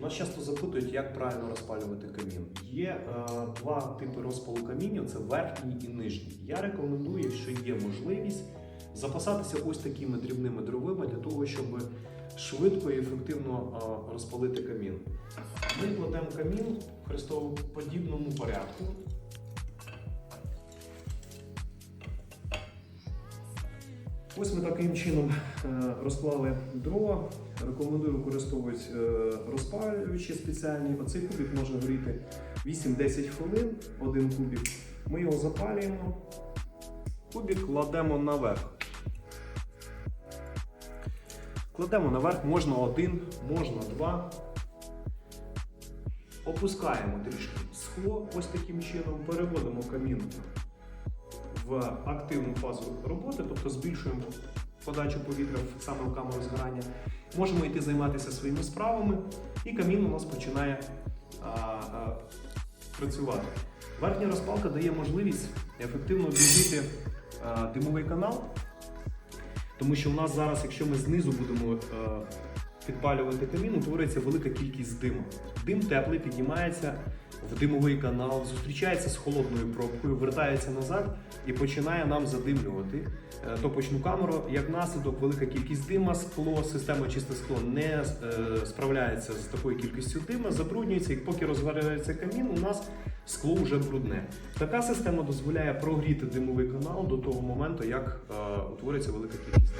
Нас часто запитують, як правильно розпалювати камін. Є е, два типи розпалу камінів: це верхній і нижній. Я рекомендую, якщо є можливість, запасатися ось такими дрібними дровими для того, щоб швидко і ефективно е, розпалити камін. Ми кладемо камін в хрестоподібному порядку. Ось ми таким чином е, розклали дрова. Рекомендую використовувати е, розпалювачі спеціальні. Оцей кубик може горіти 8-10 хвилин, один кубик. Ми його запалюємо. Кубик кладемо наверх. Кладемо наверх, можна один, можна два. Опускаємо трішки скло ось таким чином, переводимо камін в активну фазу роботи, тобто збільшуємо подачу повітря саме в камеру згорання. Можемо йти займатися своїми справами, і камін у нас починає а, а, працювати. Верхня розпалка дає можливість ефективно обійти димовий канал, тому що у нас зараз, якщо ми знизу будемо е, підпалювати камін, утворюється велика кількість диму. Дим теплий піднімається в димовий канал, зустрічається з холодною пробкою, вертається назад і починає нам задимлювати е, топочну камеру. Як наслідок, велика кількість дима, скло, система чисте скло не е, справляється з такою кількістю дима, забруднюється, і поки розгорається камін, у нас скло вже брудне. Така система дозволяє прогріти димовий канал до того моменту, як е, утворюється велика кількість.